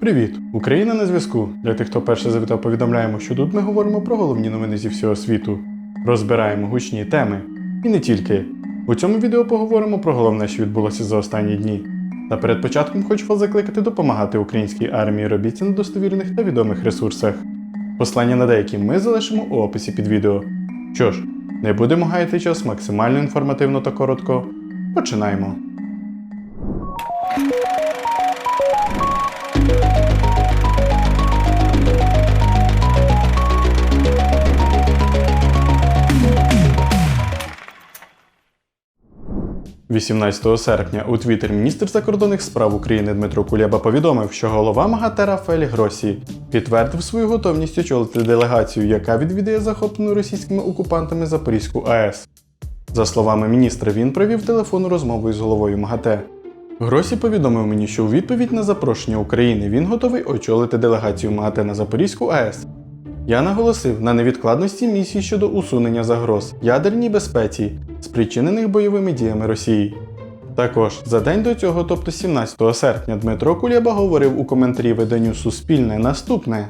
Привіт! Україна на зв'язку. Для тих, хто перше завітав, повідомляємо, що тут ми говоримо про головні новини зі всього світу. Розбираємо гучні теми. І не тільки. У цьому відео поговоримо про головне, що відбулося за останні дні. Та перед початком хочу вас закликати допомагати українській армії робіть на достовірних та відомих ресурсах. Послання на деякі ми залишимо у описі під відео. Що ж, не будемо гаяти час максимально інформативно та коротко. Починаємо. – 18 серпня у Твіттер міністр закордонних справ України Дмитро Кулєба повідомив, що голова МАГАТЕ Рафаель Гросі підтвердив свою готовність очолити делегацію, яка відвідає захоплену російськими окупантами Запорізьку АЕС. За словами міністра, він провів телефонну розмову із головою МАГАТЕ. Гросі повідомив мені, що у відповідь на запрошення України він готовий очолити делегацію МАГАТЕ на Запорізьку АЕС. Я наголосив на невідкладності місії щодо усунення загроз ядерній безпеці, спричинених бойовими діями Росії. Також за день до цього, тобто 17 серпня, Дмитро Кулєба говорив у коментарі виданню Суспільне наступне.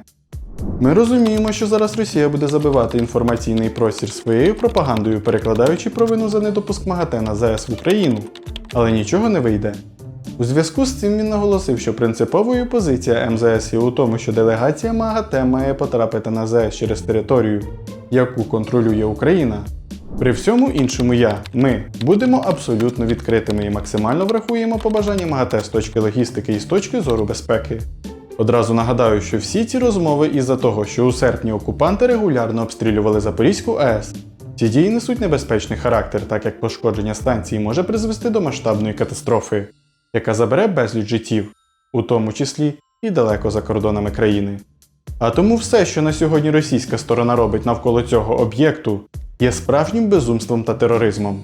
Ми розуміємо, що зараз Росія буде забивати інформаційний простір своєю пропагандою, перекладаючи провину за недопуск МАГАТЕ на ЗАЕС в Україну, але нічого не вийде. У зв'язку з цим він наголосив, що принциповою позиція МЗС є у тому, що делегація МАГАТЕ має потрапити на ЗАЕС через територію, яку контролює Україна. При всьому іншому я, ми будемо абсолютно відкритими і максимально врахуємо побажання МАГАТЕ з точки логістики і з точки зору безпеки. Одразу нагадаю, що всі ці розмови із-за того, що у серпні окупанти регулярно обстрілювали Запорізьку АЕС, ці дії несуть небезпечний характер, так як пошкодження станції може призвести до масштабної катастрофи, яка забере безліч життів, у тому числі і далеко за кордонами країни. А тому все, що на сьогодні російська сторона робить навколо цього об'єкту, є справжнім безумством та тероризмом.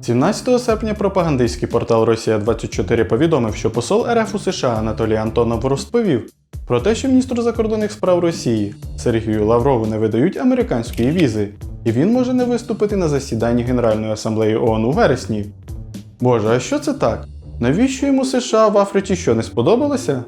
17 серпня пропагандистський портал Росія 24 повідомив, що посол РФ у США Анатолій Антонов розповів про те, що міністру закордонних справ Росії Сергію Лаврову не видають американської візи, і він може не виступити на засіданні Генеральної асамблеї ООН у вересні. Боже, а що це так? Навіщо йому США в Африці що не сподобалося?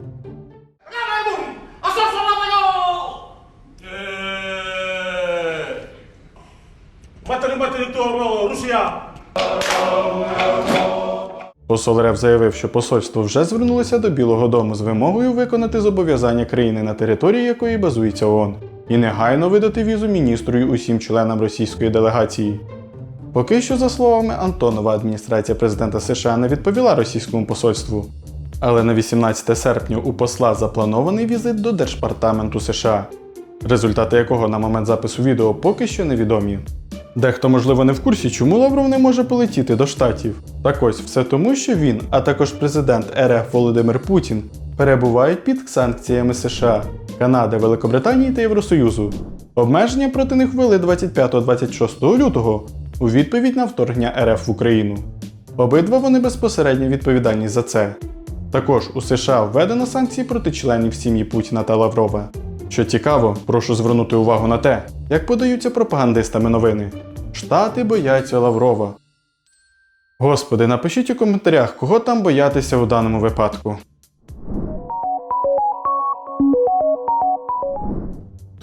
Посол РФ заявив, що посольство вже звернулося до Білого Дому з вимогою виконати зобов'язання країни, на території якої базується ООН, і негайно видати візу міністру й усім членам російської делегації. Поки що, за словами Антонова, адміністрація президента США не відповіла російському посольству. Але на 18 серпня у посла запланований візит до Держпартаменту США, результати якого на момент запису відео поки що невідомі. Дехто, можливо, не в курсі, чому Лавров не може полетіти до Штатів. Так ось все тому, що він, а також президент РФ Володимир Путін, перебувають під санкціями США, Канади, Великобританії та Євросоюзу. Обмеження проти них ввели 25-26 лютого у відповідь на вторгнення РФ в Україну. Обидва вони безпосередньо відповідальні за це. Також у США введено санкції проти членів сім'ї Путіна та Лаврова. Що цікаво, прошу звернути увагу на те, як подаються пропагандистами новини. Штати бояться Лаврова. Господи, напишіть у коментарях, кого там боятися у даному випадку.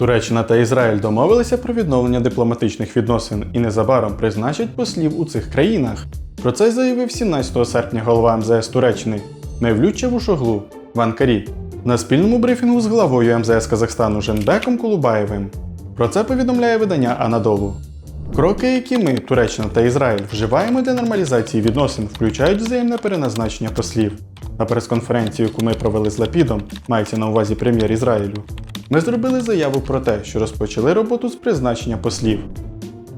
Туреччина та Ізраїль домовилися про відновлення дипломатичних відносин і незабаром призначать послів у цих країнах. Про це заявив 17 серпня голова МЗС Туреччини Мевлют Чавушоглу в Анкарі на спільному брифінгу з главою МЗС Казахстану Женбеком Кулубаєвим. Про це повідомляє видання Анадолу. Кроки, які ми, Туреччина та Ізраїль, вживаємо для нормалізації відносин, включають взаємне переназначення послів. На прес-конференції, яку ми провели з Лапідом, мається на увазі прем'єр Ізраїлю, ми зробили заяву про те, що розпочали роботу з призначення послів.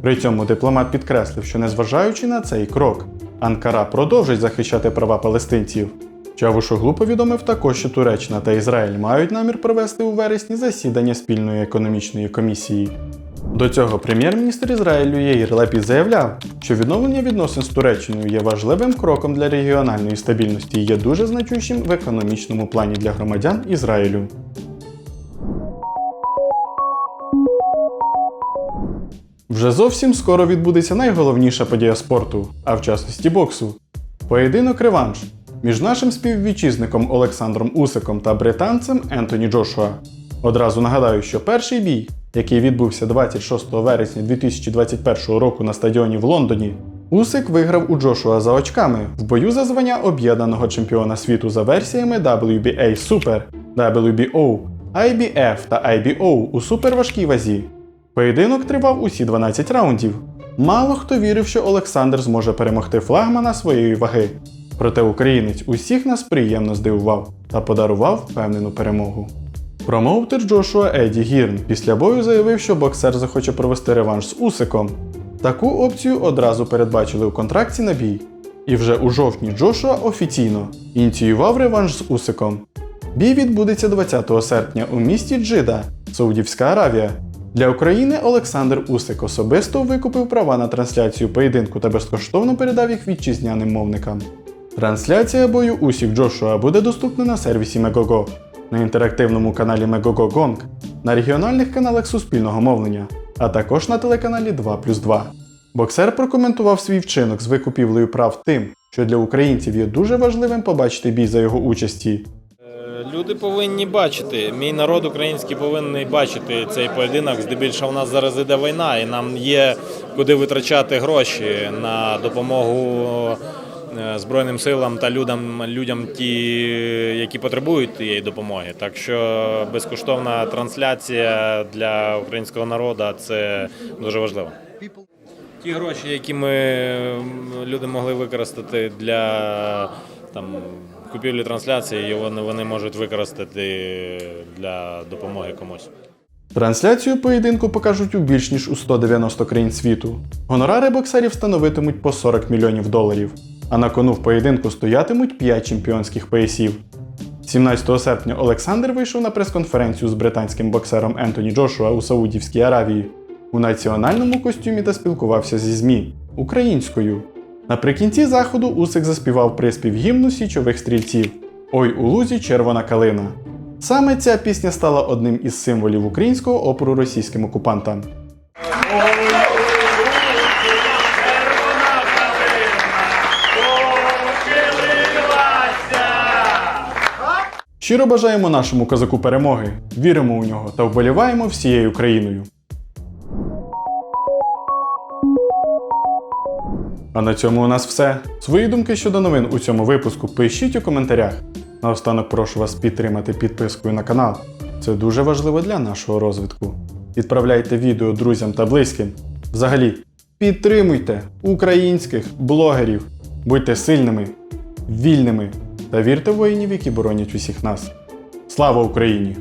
При цьому дипломат підкреслив, що незважаючи на цей крок, Анкара продовжить захищати права палестинців. Чавушоглу повідомив також, що Туреччина та Ізраїль мають намір провести у вересні засідання спільної економічної комісії. До цього прем'єр-міністр Ізраїлю Єїр Лапід заявляв, що відновлення відносин з Туреччиною є важливим кроком для регіональної стабільності і є дуже значущим в економічному плані для громадян Ізраїлю. Вже зовсім скоро відбудеться найголовніша подія спорту, а в частності боксу. Поєдинок реванш між нашим співвітчизником Олександром Усиком та британцем Ентоні Джошуа. Одразу нагадаю, що перший бій, який відбувся 26 вересня 2021 року на стадіоні в Лондоні, Усик виграв у Джошуа за очками в бою за звання об'єднаного чемпіона світу за версіями WBA Super, WBO, IBF та IBO у суперважкій вазі. Поєдинок тривав усі 12 раундів. Мало хто вірив, що Олександр зможе перемогти флагмана своєї ваги. Проте українець усіх нас приємно здивував та подарував впевнену перемогу. Промоутер Джошуа Еді Гірн після бою заявив, що боксер захоче провести реванш з Усиком. Таку опцію одразу передбачили у контракті на бій. І вже у жовтні Джошуа офіційно ініціював реванш з Усиком. Бій відбудеться 20 серпня у місті Джида, Саудівська Аравія. Для України Олександр Усик особисто викупив права на трансляцію поєдинку та безкоштовно передав їх вітчизняним мовникам. Трансляція бою Усік Джошуа буде доступна на сервісі Megogo, на інтерактивному каналі Megogo Gong, на регіональних каналах суспільного мовлення, а також на телеканалі 2 плюс 2. Боксер прокоментував свій вчинок з викупівлею прав тим, що для українців є дуже важливим побачити бій за його участі. Люди повинні бачити. Мій народ український повинен бачити цей поєдинок. Здебільшого у нас зараз іде війна, і нам є куди витрачати гроші на допомогу е, Збройним силам та людям, людям ті, які потребують тієї допомоги. Так що безкоштовна трансляція для українського народу це дуже важливо. Ті гроші, які ми люди могли використати для там купівлі трансляції, вони, вони можуть використати для допомоги комусь. Трансляцію поєдинку покажуть у більш ніж у 190 країн світу. Гонорари боксерів становитимуть по 40 мільйонів доларів, а на кону в поєдинку стоятимуть 5 чемпіонських поясів. 17 серпня Олександр вийшов на прес-конференцію з британським боксером Ентоні Джошуа у Саудівській Аравії у національному костюмі та спілкувався зі ЗМІ українською. Наприкінці заходу Усик заспівав приспів гімну січових стрільців Ой у лузі червона калина. Саме ця пісня стала одним із символів українського опору російським окупантам. Щиро бажаємо нашому козаку перемоги, віримо у нього та вболіваємо всією країною. А на цьому у нас все. Свої думки щодо новин у цьому випуску пишіть у коментарях. Наостанок прошу вас підтримати підпискою на канал. Це дуже важливо для нашого розвитку. Відправляйте відео друзям та близьким. Взагалі, підтримуйте українських блогерів. Будьте сильними, вільними та вірте в воїнів, які боронять усіх нас. Слава Україні!